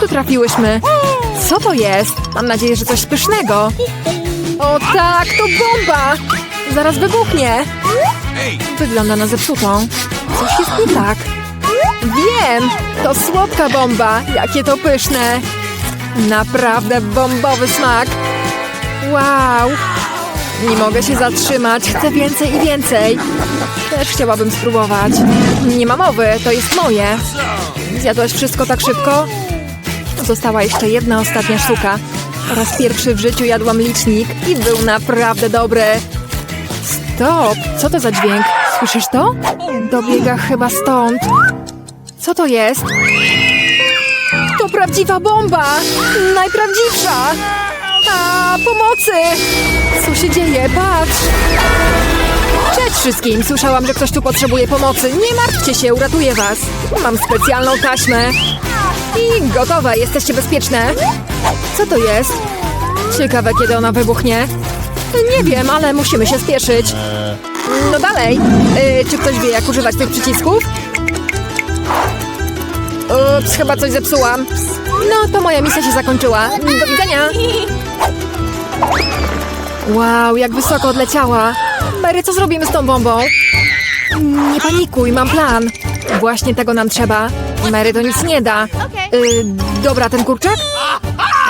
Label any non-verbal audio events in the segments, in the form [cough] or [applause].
tu trafiłyśmy? Co to jest? Mam nadzieję, że coś pysznego. O tak, to bomba! Zaraz wybuchnie. Wygląda na zepsutą. Coś jest nie tak. Wiem! To słodka bomba. Jakie to pyszne. Naprawdę bombowy smak. Wow! Nie mogę się zatrzymać. Chcę więcej i więcej. Też chciałabym spróbować. Nie ma mowy, to jest moje. Zjadłaś wszystko tak szybko? Została jeszcze jedna ostatnia sztuka. Po raz pierwszy w życiu jadłam licznik i był naprawdę dobry. Stop! Co to za dźwięk? Słyszysz to? Dobiega chyba stąd. Co to jest? To prawdziwa bomba! Najprawdziwsza! A, pomocy! Co się dzieje? Patrz! Cześć wszystkim! Słyszałam, że ktoś tu potrzebuje pomocy. Nie martwcie się, uratuję was. Mam specjalną taśmę. I gotowe, jesteście bezpieczne. Co to jest? Ciekawe, kiedy ona wybuchnie. Nie wiem, ale musimy się spieszyć. No dalej. Y, czy ktoś wie, jak używać tych przycisków? Ups, chyba coś zepsułam. No, to moja misja się zakończyła. Do widzenia. Wow, jak wysoko odleciała. Mary, co zrobimy z tą bombą? Nie panikuj, mam plan. Właśnie tego nam trzeba. Mary to nic nie da. Y, dobra, ten kurczak?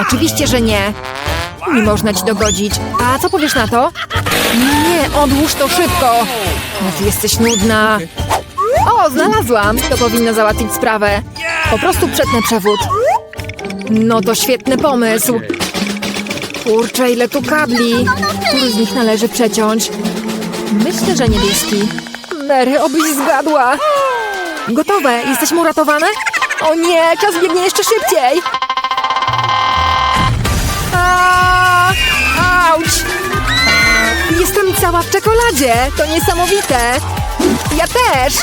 Oczywiście, że nie. Nie można ci dogodzić. A co powiesz na to? Nie, odłóż to szybko. Ty jesteś nudna. O, znalazłam. To powinno załatwić sprawę. Po prostu przetnę przewód. No to świetny pomysł. Kurczę, ile tu kabli. Który z nich należy przeciąć? Myślę, że niebieski. Mary, obyś zgadła. Gotowe. Jesteśmy uratowane? O nie, czas biegnie jeszcze szybciej. A, auć! Jestem cała w czekoladzie. To niesamowite. Ja też.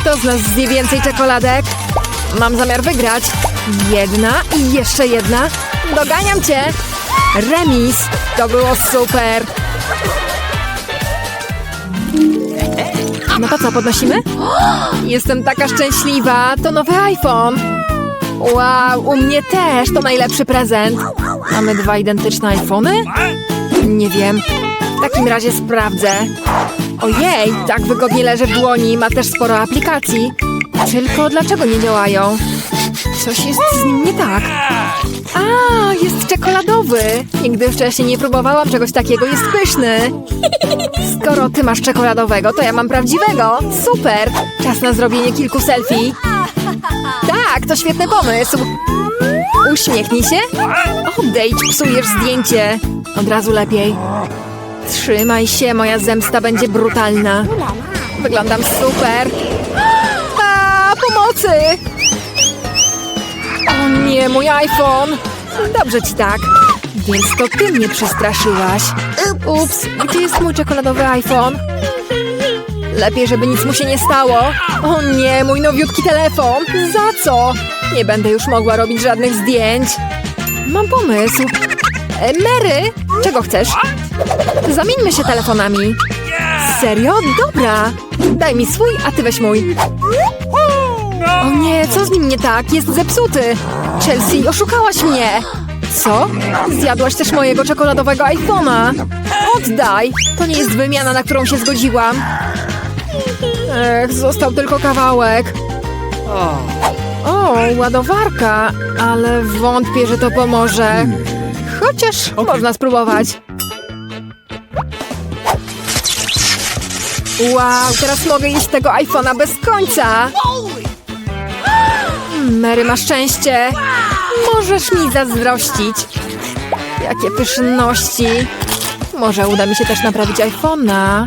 Kto z nas zje więcej czekoladek? Mam zamiar wygrać. Jedna i jeszcze jedna. Doganiam cię. Remis. To było super. No to co, podnosimy? Jestem taka szczęśliwa. To nowy iPhone. Wow, u mnie też. To najlepszy prezent. Mamy dwa identyczne iPhony? Nie wiem. W takim razie sprawdzę. Ojej, tak wygodnie leży w dłoni. Ma też sporo aplikacji. Tylko dlaczego nie działają? Coś jest z nim nie tak. A, jest czekoladowy. Nigdy wcześniej nie próbowałam czegoś takiego. Jest pyszny. Skoro ty masz czekoladowego, to ja mam prawdziwego. Super. Czas na zrobienie kilku selfie. Tak, to świetny pomysł. Uśmiechnij się. Odejdź, psujesz zdjęcie. Od razu lepiej. Trzymaj się, moja zemsta będzie brutalna. Wyglądam super. A, pomocy! Nie, mój iPhone! Dobrze ci tak. Więc to ty mnie przestraszyłaś. Ups, gdzie jest mój czekoladowy iPhone? Lepiej, żeby nic mu się nie stało. O nie, mój nowiutki telefon. Za co? Nie będę już mogła robić żadnych zdjęć. Mam pomysł. E, Mary, czego chcesz? Zamieńmy się telefonami. Serio? Dobra. Daj mi swój, a ty weź mój. O nie, co z nim nie tak? Jest zepsuty. Chelsea, oszukałaś mnie. Co? Zjadłaś też mojego czekoladowego iPhone'a. Oddaj. To nie jest wymiana, na którą się zgodziłam. Ech, został tylko kawałek. O, ładowarka, ale wątpię, że to pomoże. Chociaż można spróbować. Wow, teraz mogę jeść tego iPhone'a bez końca. Mary ma szczęście. Możesz mi zazdrościć. Jakie pyszności. Może uda mi się też naprawić iPhone'a.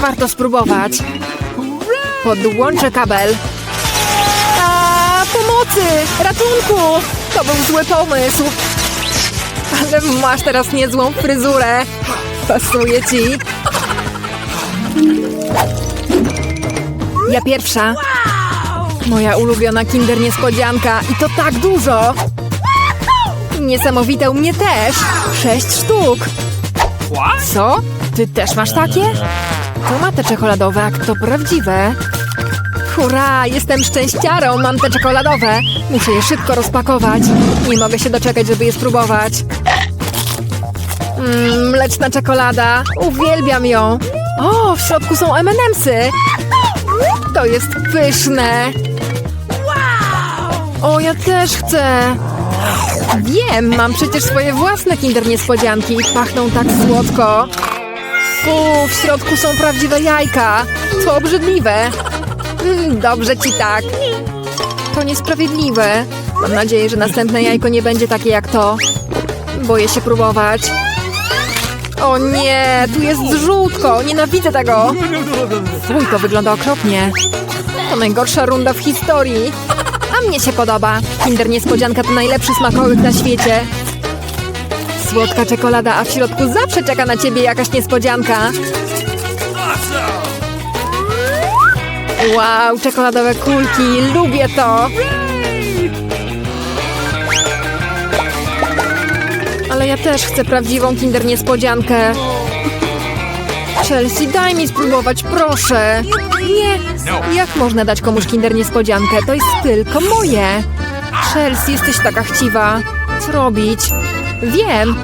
Warto spróbować. Podłączę kabel. A, pomocy! Ratunku! To był zły pomysł. Ale masz teraz niezłą fryzurę. Pasuje ci. Ja pierwsza. Moja ulubiona kinder niespodzianka. I to tak dużo. Niesamowite u mnie też. Sześć sztuk. Co? Ty też masz takie? To ma te czekoladowe, jak to prawdziwe. Hurra, jestem szczęściarą, mam te czekoladowe. Muszę je szybko rozpakować. Nie mogę się doczekać, żeby je spróbować. Mmm, mleczna czekolada. Uwielbiam ją. O, w środku są M&M'sy. To jest pyszne. O, ja też chcę. Wiem, mam przecież swoje własne kinder niespodzianki. Pachną tak słodko. Fu, w środku są prawdziwe jajka. To obrzydliwe. Mm, dobrze ci tak. To niesprawiedliwe. Mam nadzieję, że następne jajko nie będzie takie jak to. Boję się próbować. O nie, tu jest żółtko. Nienawidzę tego. Fuj, to wygląda okropnie. To najgorsza runda w historii. Mnie się podoba. Kinder Niespodzianka to najlepszy smakołyk na świecie. Słodka czekolada, a w środku zawsze czeka na ciebie jakaś niespodzianka. Wow, czekoladowe kulki, lubię to. Ale ja też chcę prawdziwą Kinder Niespodziankę. Chelsea, daj mi spróbować, proszę. Nie. Jak można dać komuś Kinder Niespodziankę? To jest tylko moje. Chelsea, jesteś taka chciwa. Co robić? Wiem.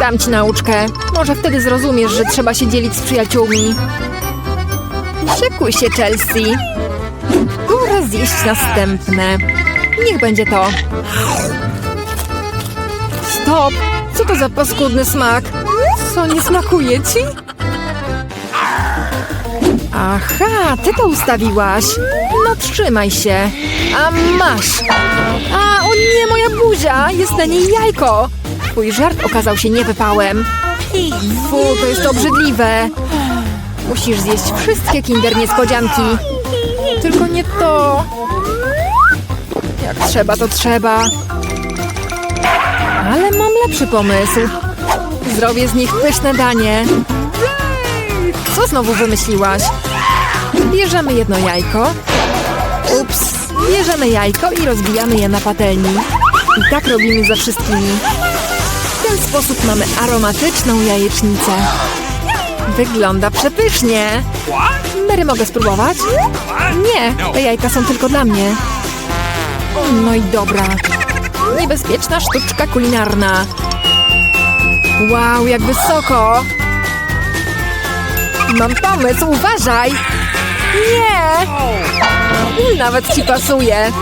Dam ci nauczkę. Może wtedy zrozumiesz, że trzeba się dzielić z przyjaciółmi. Szykuj się, Chelsea. Pora zjeść następne. Niech będzie to. Stop! Co to za paskudny smak? Co, nie smakuje ci? Aha, ty to ustawiłaś. No trzymaj się. A masz. A, o nie, moja buzia! Jest na niej jajko. Twój żart okazał się niewypałem. Fu, to jest obrzydliwe. Musisz zjeść wszystkie kinder niespodzianki. Tylko nie to. Jak trzeba, to trzeba. Ale mam lepszy pomysł. Zrobię z nich pyszne danie. Co znowu wymyśliłaś? Bierzemy jedno jajko. Ups. Bierzemy jajko i rozbijamy je na patelni. I tak robimy ze wszystkimi. W ten sposób mamy aromatyczną jajecznicę. Wygląda przepysznie. Mary, mogę spróbować? Nie, te jajka są tylko dla mnie. No i dobra. Niebezpieczna sztuczka kulinarna. Wow, jak wysoko! Mam pomysł, uważaj! Nie! Nawet ci pasuje.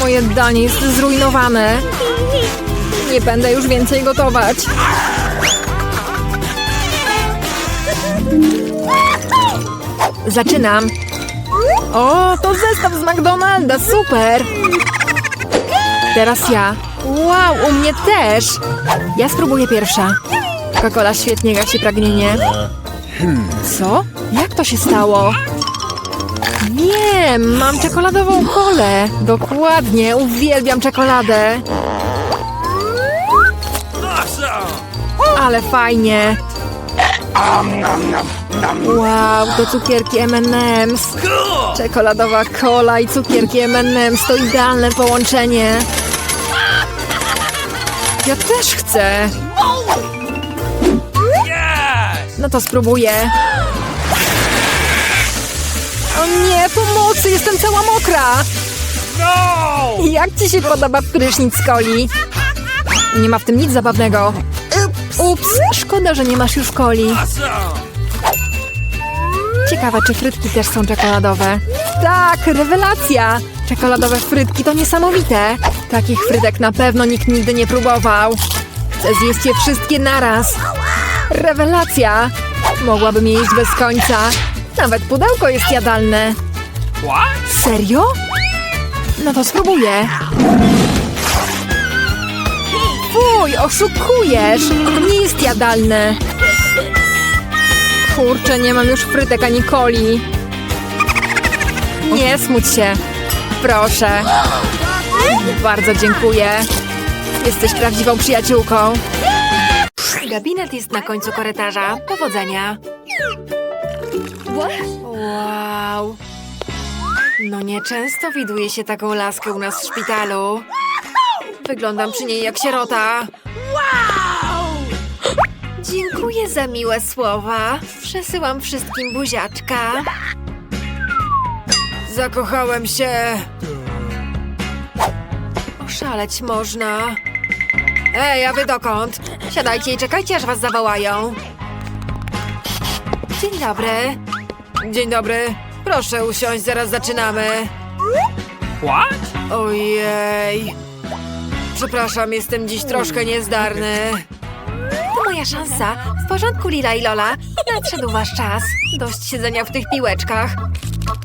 Moje danie jest zrujnowane. Nie będę już więcej gotować. Zaczynam. O, to zestaw z McDonalda, super! Teraz ja. Wow, u mnie też! Ja spróbuję pierwsza. Coca-Cola świetnie gasi pragnienie. Co? Jak to się stało? Wiem, mam czekoladową kolę. Dokładnie, uwielbiam czekoladę. Ale fajnie. Wow, to cukierki M&M's. Czekoladowa kola i cukierki M&M's to idealne połączenie. Ja też chcę. No to spróbuję. O nie, pomocy, jestem cała mokra. Jak ci się podoba prysznic z coli? Nie ma w tym nic zabawnego. Ups, szkoda, że nie masz już coli. Ciekawe, czy frytki też są czekoladowe. Tak, rewelacja! Czekoladowe frytki to niesamowite. Takich frytek na pewno nikt nigdy nie próbował. Chcę zjeść je wszystkie naraz. Rewelacja! Mogłabym je jeść bez końca. Nawet pudełko jest jadalne. Serio? No to spróbuję. Fuj, oszukujesz! Nie jest jadalne. Kurczę, nie mam już frytek ani coli. Nie smuć się. Proszę. Bardzo dziękuję. Jesteś prawdziwą przyjaciółką. Gabinet jest na końcu korytarza. Powodzenia. Wow. No nieczęsto widuje się taką laskę u nas w szpitalu. Wyglądam przy niej jak sierota. Dziękuję za miłe słowa. Przesyłam wszystkim buziaczka. Zakochałem się. Oszaleć można. Ej, a wy dokąd? Siadajcie i czekajcie, aż was zawołają. Dzień dobry. Dzień dobry. Proszę usiąść, zaraz zaczynamy. What? Ojej. Przepraszam, jestem dziś troszkę niezdarny. To moja szansa. W porządku, Lila i Lola. Nadszedł wasz czas. Dość siedzenia w tych piłeczkach.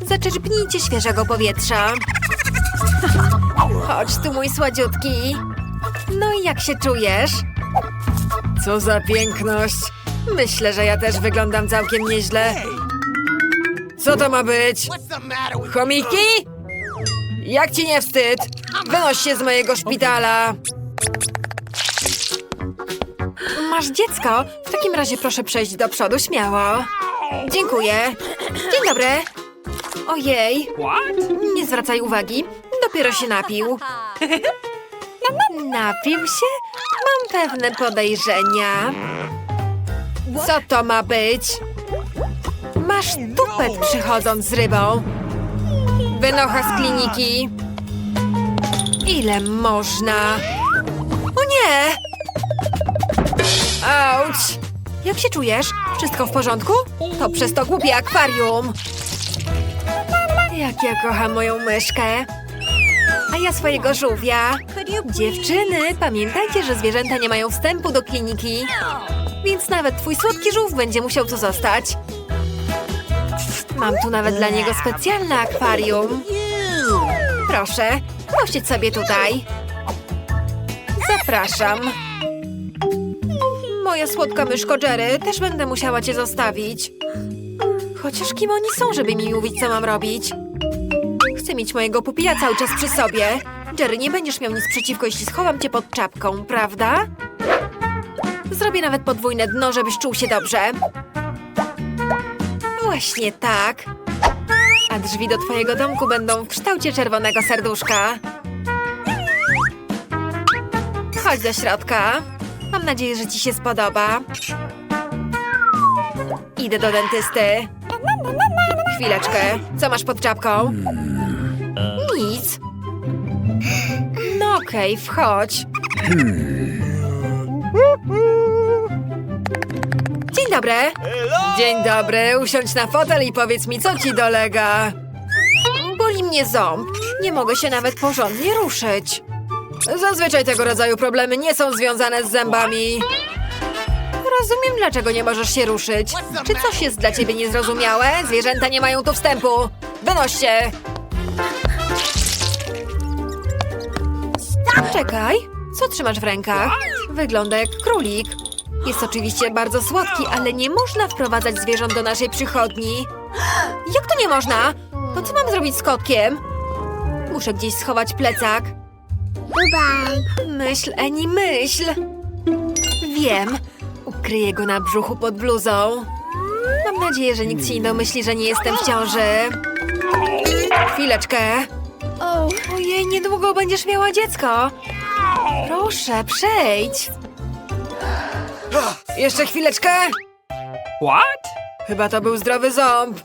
Zaczerpnijcie świeżego powietrza. [laughs] Chodź tu, mój sładziutki. No i jak się czujesz? Co za piękność. Myślę, że ja też wyglądam całkiem nieźle. Co to ma być? Chomiki? Jak ci nie wstyd? Wynoś się z mojego szpitala. Masz dziecko? W takim razie proszę przejść do przodu śmiało. Dziękuję. Dzień dobry. Ojej, nie zwracaj uwagi. Dopiero się napił. [laughs] Napił się? Mam pewne podejrzenia. Co to ma być? Masz tupet przychodząc z rybą. Wynocha z kliniki. Ile można? O nie! Auć! Jak się czujesz? Wszystko w porządku? To przez to głupie akwarium. Jak ja kocham moją myszkę. A ja swojego żółwia. Dziewczyny, pamiętajcie, że zwierzęta nie mają wstępu do kliniki. Więc nawet twój słodki żółw będzie musiał tu zostać. Mam tu nawet dla niego specjalne akwarium. Proszę, usiądź sobie tutaj. Zapraszam. Moja słodka myszko Jerry, też będę musiała cię zostawić. Chociaż kim oni są, żeby mi mówić, co mam robić? Mieć mojego pupila cały czas przy sobie. Jerry, nie będziesz miał nic przeciwko, jeśli schowam cię pod czapką, prawda? Zrobię nawet podwójne dno, żebyś czuł się dobrze. Właśnie tak. A drzwi do twojego domku będą w kształcie czerwonego serduszka. Chodź do środka. Mam nadzieję, że ci się spodoba. Idę do dentysty. Chwileczkę. Co masz pod czapką? Nic. No okej, wchodź. Dzień dobry. Dzień dobry. Usiądź na fotel i powiedz mi, co ci dolega. Boli mnie ząb. Nie mogę się nawet porządnie ruszyć. Zazwyczaj tego rodzaju problemy nie są związane z zębami. Rozumiem, dlaczego nie możesz się ruszyć. Czy coś jest dla ciebie niezrozumiałe? Zwierzęta nie mają tu wstępu. Wynoś Czekaj, co trzymasz w rękach? Wygląda jak królik. Jest oczywiście bardzo słodki, ale nie można wprowadzać zwierząt do naszej przychodni. Jak to nie można? To co mam zrobić z kotkiem? Muszę gdzieś schować plecak. Myśl, Eni, myśl. Wiem. Ukryję go na brzuchu pod bluzą. Mam nadzieję, że nikt się nie domyśli, że nie jestem w ciąży. Chwileczkę. Ojej, niedługo będziesz miała dziecko. Proszę, przejdź. Jeszcze chwileczkę. What? Chyba to był zdrowy ząb.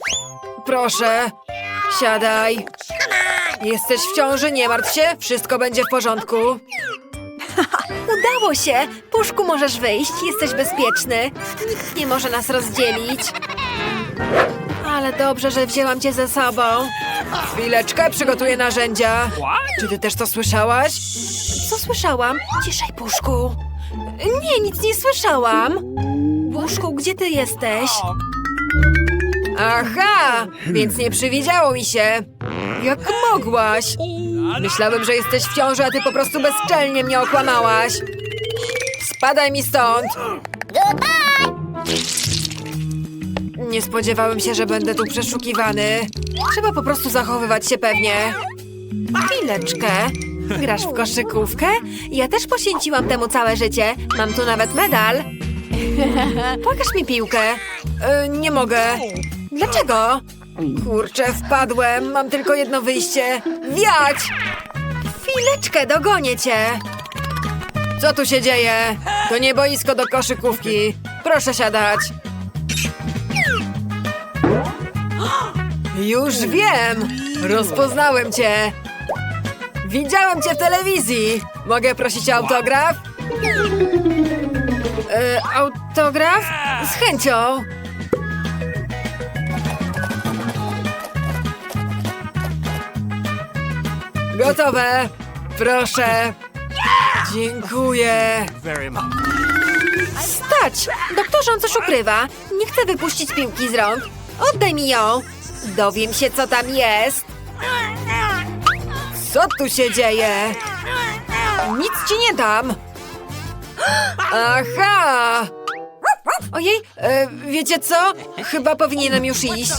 Proszę, siadaj. Jesteś w ciąży, nie martw się, wszystko będzie w porządku. [laughs] Udało się! Puszku, możesz wyjść, jesteś bezpieczny. Nikt nie może nas rozdzielić. Ale dobrze, że wzięłam cię ze sobą. Chwileczkę, przygotuję narzędzia. Czy ty też to słyszałaś? Co słyszałam? Ciszej, Puszku. Nie, nic nie słyszałam. Puszku, gdzie ty jesteś? Aha, więc nie przywidziało mi się. Jak mogłaś? Myślałem, że jesteś w ciąży, a ty po prostu bezczelnie mnie okłamałaś. Spadaj mi stąd. Nie spodziewałem się, że będę tu przeszukiwany. Trzeba po prostu zachowywać się pewnie. Chwileczkę. Grasz w koszykówkę? Ja też poświęciłam temu całe życie. Mam tu nawet medal. [laughs] Pokaż mi piłkę. E, nie mogę. Dlaczego? Kurczę, wpadłem. Mam tylko jedno wyjście. Wiać! Chwileczkę, dogonię cię. Co tu się dzieje? To nie boisko do koszykówki. Proszę siadać. Już wiem. Rozpoznałem cię. Widziałem cię w telewizji. Mogę prosić o autograf? E, autograf? Z chęcią. Gotowe. Proszę. Dziękuję. Stać! Doktorze, on coś ukrywa. Nie chcę wypuścić piłki z rąk. Oddaj mi ją. Dowiem się, co tam jest. Co tu się dzieje? Nic ci nie dam. Aha! Ojej, e, wiecie co? Chyba powinienem już iść.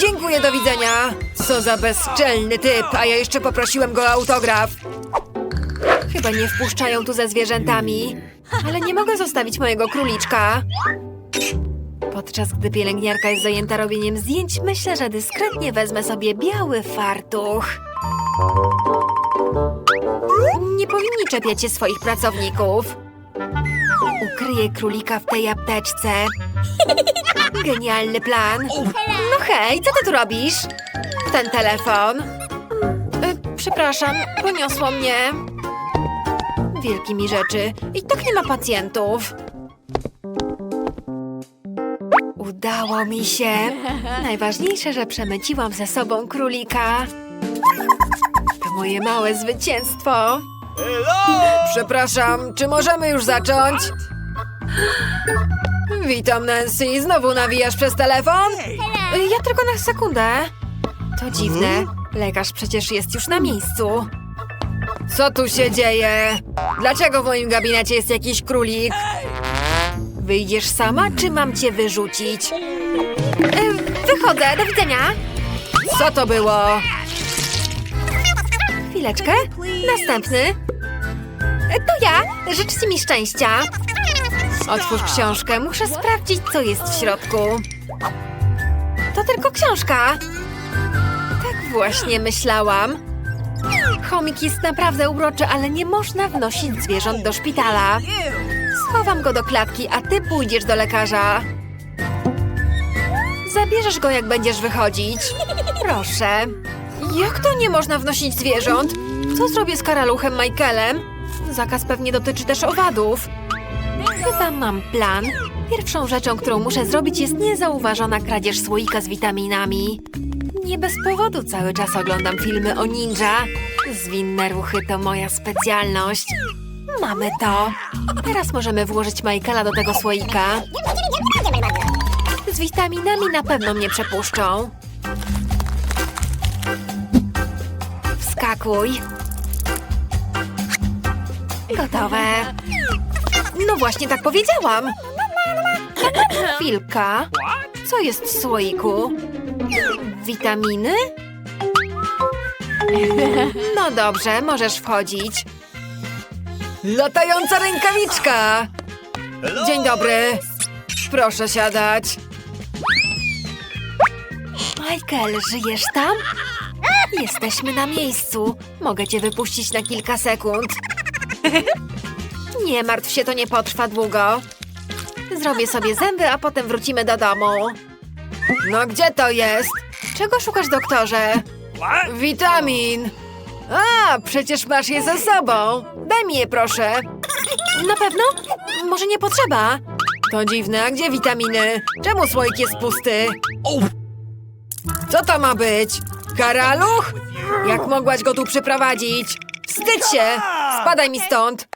Dziękuję, do widzenia. Co za bezczelny typ, a ja jeszcze poprosiłem go o autograf. Chyba nie wpuszczają tu ze zwierzętami. Ale nie mogę zostawić mojego króliczka. Podczas gdy pielęgniarka jest zajęta robieniem zdjęć, myślę, że dyskretnie wezmę sobie biały fartuch. Nie powinni czepiać się swoich pracowników. Ukryję królika w tej apteczce. Genialny plan. No hej, co ty tu robisz? Ten telefon. Y, przepraszam, poniosło mnie. Wielki mi rzeczy. I tak nie ma pacjentów. Udało mi się. Najważniejsze, że przemyciłam ze sobą królika. To moje małe zwycięstwo. Przepraszam, czy możemy już zacząć? Witam, Nancy. Znowu nawijasz przez telefon? Ja tylko na sekundę. To dziwne. Lekarz przecież jest już na miejscu. Co tu się dzieje? Dlaczego w moim gabinecie jest jakiś królik? Wyjdziesz sama, czy mam cię wyrzucić? E, Wychodzę, do widzenia. Co to było? Chwileczkę. Następny. E, To ja. Życzcie mi szczęścia. Otwórz książkę. Muszę sprawdzić, co jest w środku. To tylko książka. Tak właśnie myślałam. Chomik jest naprawdę uroczy, ale nie można wnosić zwierząt do szpitala. Schowam go do klatki, a ty pójdziesz do lekarza. Zabierzesz go, jak będziesz wychodzić. Proszę. Jak to nie można wnosić zwierząt? Co zrobię z karaluchem Michaelem? Zakaz pewnie dotyczy też owadów. Chyba mam plan. Pierwszą rzeczą, którą muszę zrobić, jest niezauważona kradzież słoika z witaminami. Nie bez powodu cały czas oglądam filmy o ninja. Zwinne ruchy to moja specjalność. Mamy to. Teraz możemy włożyć Michaela do tego słoika. Z witaminami na pewno mnie przepuszczą. Wskakuj. Gotowe. No właśnie tak powiedziałam. Chwilka. Co jest w słoiku? Witaminy? No dobrze, możesz wchodzić. Latająca rękawiczka! Dzień dobry. Proszę siadać. Michael, żyjesz tam? Jesteśmy na miejscu. Mogę cię wypuścić na kilka sekund. Nie martw się, to nie potrwa długo. Zrobię sobie zęby, a potem wrócimy do domu. No gdzie to jest? Czego szukasz, doktorze? What? Witamin! A, przecież masz je ze sobą. Daj mi je, proszę. Na pewno? Może nie potrzeba? To dziwne, a gdzie witaminy? Czemu słoik jest pusty? Co to ma być? Karaluch? Jak mogłaś go tu przyprowadzić? Wstydź się! Spadaj mi stąd!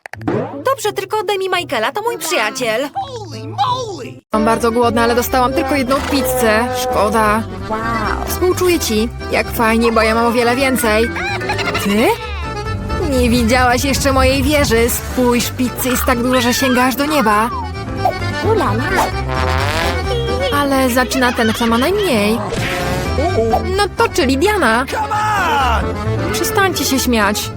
Dobrze, tylko oddaj mi Michaela, to mój przyjaciel. Holy moly! Mam bardzo głodna, ale dostałam tylko jedną pizzę. Szkoda. Współczuję ci. Jak fajnie, bo ja mam o wiele więcej. Ty? Nie widziałaś jeszcze mojej wieży. Spójrz, pizzy jest tak dużo, że sięga aż do nieba. Ale zaczyna ten, kto ma najmniej. No to czyli Diana. Przestańcie się śmiać.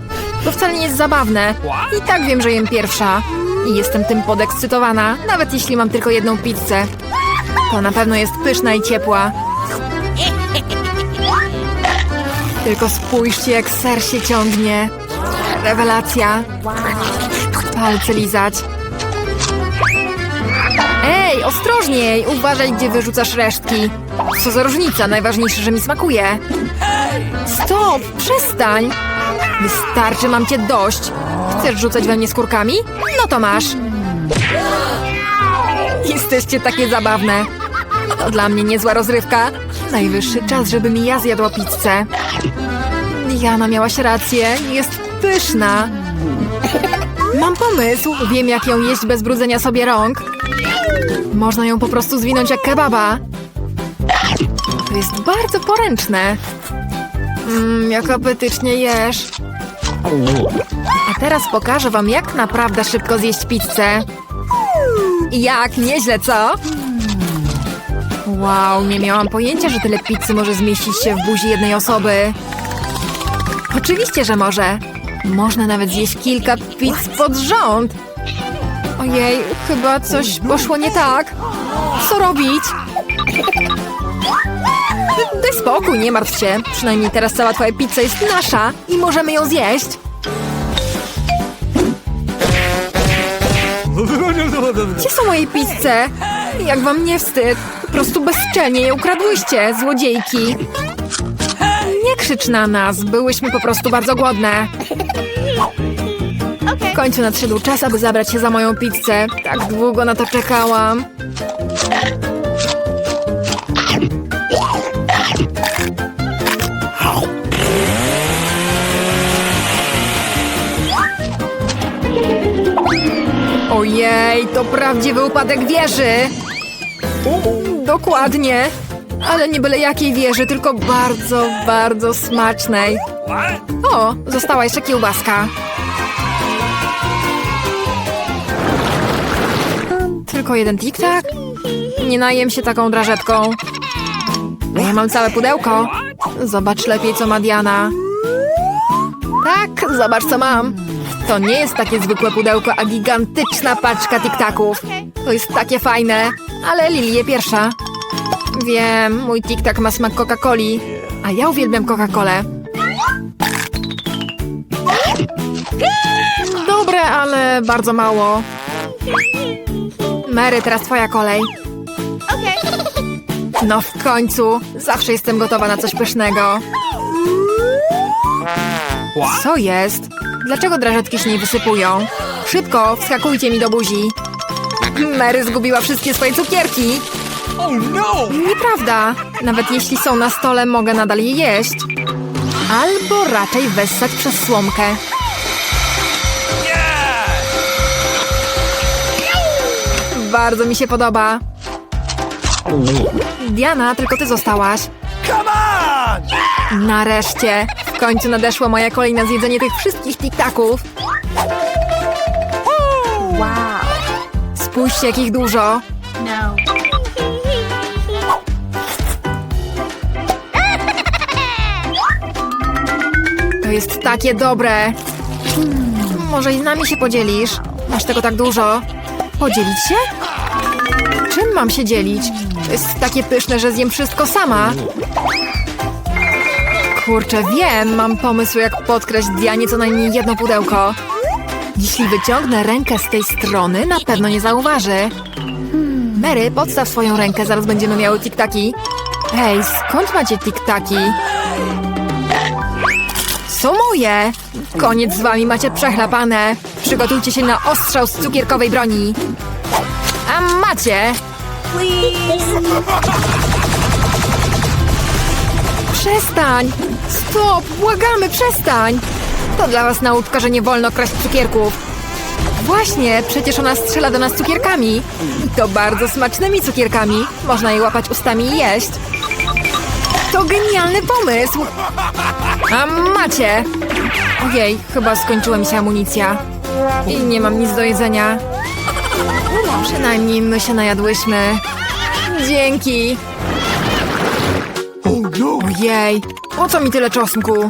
To wcale nie jest zabawne. I tak wiem, że jem pierwsza. I jestem tym podekscytowana, nawet jeśli mam tylko jedną pizzę. To na pewno jest pyszna i ciepła. Tylko spójrzcie, jak ser się ciągnie. Rewelacja. Palce lizać. Ej, ostrożniej! Uważaj, gdzie wyrzucasz resztki. Co za różnica, najważniejsze, że mi smakuje. Stop, przestań! Wystarczy, mam cię dość. Chcesz rzucać we mnie skórkami? No to masz. Jesteście takie zabawne. To dla mnie niezła rozrywka. Najwyższy czas, żebym i ja zjadła pizzę. Diana miałaś rację, jest pyszna. Mam pomysł, wiem jak ją jeść bez brudzenia sobie rąk. Można ją po prostu zwinąć jak kebaba. To jest bardzo poręczne. Mmm, jak apetycznie jesz. A teraz pokażę wam, jak naprawdę szybko zjeść pizzę. Jak, nieźle, co? Wow, nie miałam pojęcia, że tyle pizzy może zmieścić się w buzi jednej osoby. Oczywiście, że może. Można nawet zjeść kilka pizz pod rząd. Ojej, chyba coś poszło nie tak. Co robić? Daj spokój, nie martw się. Przynajmniej teraz cała twoja pizza jest nasza i możemy ją zjeść. Gdzie są moje pizze? Jak wam nie wstyd? Prostu bezczelnie je ukradłyście, złodziejki. Nie krzycz na nas, byłyśmy po prostu bardzo głodne. W końcu nadszedł czas, aby zabrać się za moją pizzę. Tak długo na to czekałam. Ojej, to prawdziwy upadek wieży! Dokładnie. Ale nie byle jakiej wieży, tylko bardzo, bardzo smacznej. O, została jeszcze kiełbaska. Tylko jeden tik-tak? Nie najem się taką drażetką. Ja mam całe pudełko. Zobacz lepiej, co ma Diana. Tak, zobacz, co mam. To nie jest takie zwykłe pudełko, a gigantyczna paczka tiktaków. To jest takie fajne, ale Lili je pierwsza. Wiem, mój tiktak ma smak Coca-Coli, a ja uwielbiam Coca-Colę. Dobre, ale bardzo mało. Mary, teraz twoja kolej. No w końcu. Zawsze jestem gotowa na coś pysznego. Co jest? Dlaczego drażetki się nie wysypują? Szybko, wskakujcie mi do buzi. Mary zgubiła wszystkie swoje cukierki. Oh no! Nieprawda. Nawet jeśli są na stole, mogę nadal je jeść. Albo raczej wessać przez słomkę. Bardzo mi się podoba. Diana, tylko ty zostałaś. Come on! Nareszcie. W końcu nadeszła moja kolej na zjedzenie tych wszystkich tiktaków. Wow. Spójrzcie, jakich dużo. To jest takie dobre. Może i z nami się podzielisz? Masz tego tak dużo. Podzielić się? Czym mam się dzielić? To jest takie pyszne, że zjem wszystko sama. Kurczę, wiem, mam pomysł, jak podkraść Dianie co najmniej jedno pudełko. Jeśli wyciągnę rękę z tej strony, na pewno nie zauważy. Mary, podstaw swoją rękę, zaraz będziemy miały tiktaki. Hej, skąd macie tiktaki? Są moje! Koniec z wami, macie przechlapane. Przygotujcie się na ostrzał z cukierkowej broni. A macie! Przestań! Stop! Błagamy, przestań! To dla was nauczka, że nie wolno kraść cukierków. Właśnie, przecież ona strzela do nas cukierkami. I to bardzo smacznymi cukierkami. Można je łapać ustami i jeść. To genialny pomysł! A macie! Ojej, chyba skończyła mi się amunicja. I nie mam nic do jedzenia. Przynajmniej my się najadłyśmy. Dzięki! No! Ojej, po co mi tyle czosnku?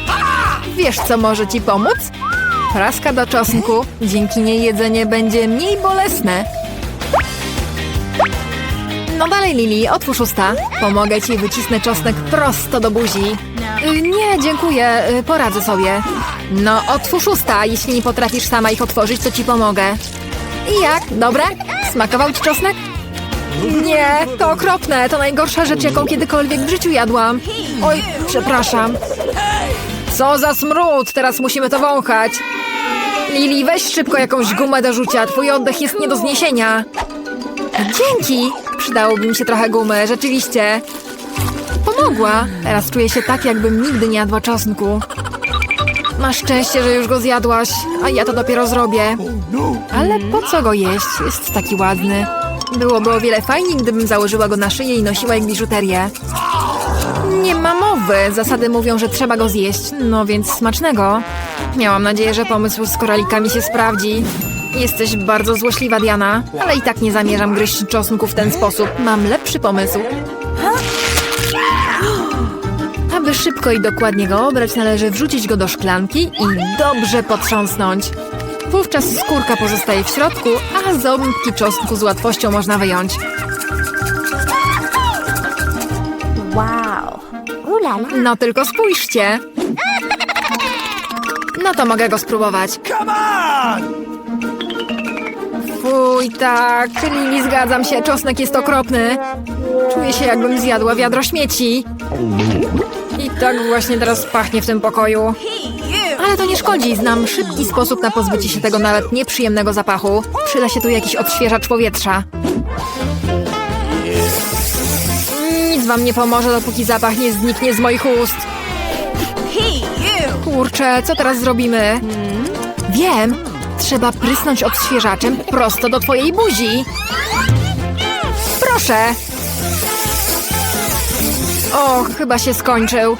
Wiesz, co może ci pomóc? Praska do czosnku. Dzięki niej jedzenie będzie mniej bolesne. No dalej, Lili, otwórz usta. Pomogę ci, wycisnę czosnek prosto do buzi. Y, Nie, dziękuję, y, poradzę sobie. No, otwórz usta. Jeśli nie potrafisz sama ich otworzyć, to ci pomogę. I jak? Dobre? Smakował ci czosnek? Nie, to okropne. To najgorsza rzecz, jaką kiedykolwiek w życiu jadłam. Oj, przepraszam. Co za smród! Teraz musimy to wąchać. Lili, weź szybko jakąś gumę do rzucia. Twój oddech jest nie do zniesienia. Dzięki! Przydałoby mi się trochę gumy, rzeczywiście. Pomogła. Teraz czuję się tak, jakbym nigdy nie jadła czosnku. Masz szczęście, że już go zjadłaś, a ja to dopiero zrobię. Ale po co go jeść? Jest taki ładny. Byłoby o wiele fajniej, gdybym założyła go na szyję i nosiła jak biżuterię. Nie ma mowy. Zasady mówią, że trzeba go zjeść. No więc smacznego. Miałam nadzieję, że pomysł z koralikami się sprawdzi. Jesteś bardzo złośliwa, Diana, ale i tak nie zamierzam gryźć czosnku w ten sposób. Mam lepszy pomysł. [gasps] Aby szybko i dokładnie go obrać, należy wrzucić go do szklanki i dobrze potrząsnąć. Wówczas skórka pozostaje w środku, a ząbki czosnku z łatwością można wyjąć. No tylko spójrzcie. No to mogę go spróbować. Come on! Fuj, tak, Lili, zgadzam się, czosnek jest okropny. Czuję się, jakbym zjadła wiadro śmieci. I tak właśnie teraz pachnie w tym pokoju. Ale to nie szkodzi, znam szybki sposób na pozbycie się tego nawet nieprzyjemnego zapachu. Przyda się tu jakiś odświeżacz powietrza. Wam nie pomoże, dopóki zapach nie zniknie z moich ust. Kurczę, co teraz zrobimy? Wiem, trzeba prysnąć odświeżaczem prosto do twojej buzi. Proszę. O, chyba się skończył.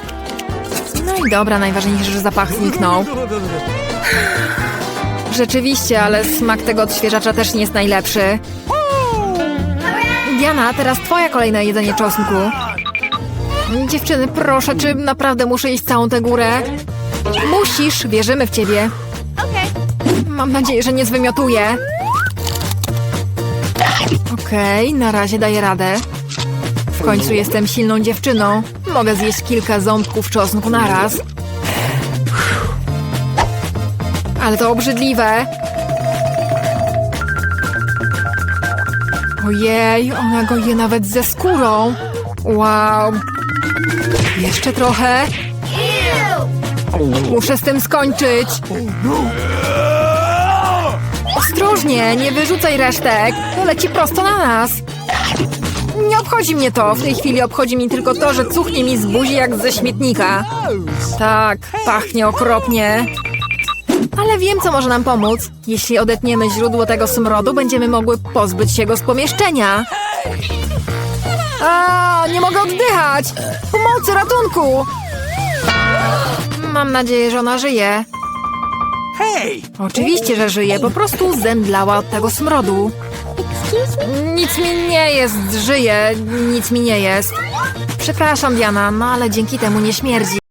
No i dobra, najważniejsze, że zapach zniknął. Rzeczywiście, ale smak tego odświeżacza też nie jest najlepszy. Diana, teraz twoja kolejne jedzenie czosnku. Dziewczyny, proszę, czy naprawdę muszę jeść całą tę górę? Musisz, wierzymy w ciebie. Mam nadzieję, że nie zwymiotuję. Okej, na razie daję radę. W końcu jestem silną dziewczyną. Mogę zjeść kilka ząbków czosnku naraz. Ale to obrzydliwe. Ojej, ona go je nawet ze skórą. Wow. Jeszcze trochę. Muszę z tym skończyć. Ostrożnie, nie wyrzucaj resztek. To leci prosto na nas. Nie obchodzi mnie to. W tej chwili obchodzi mi tylko to, że cuchnie mi z buzi jak ze śmietnika. Tak, pachnie okropnie. Ale wiem, co może nam pomóc. Jeśli odetniemy źródło tego smrodu, będziemy mogły pozbyć się go z pomieszczenia. A, nie mogę oddychać! Pomocy, ratunku! Mam nadzieję, że ona żyje. Hey! Oczywiście, że żyje, po prostu zemdlała od tego smrodu. Nic mi nie jest, żyje, nic mi nie jest. Przepraszam, Diana, no ale dzięki temu nie śmierdzi.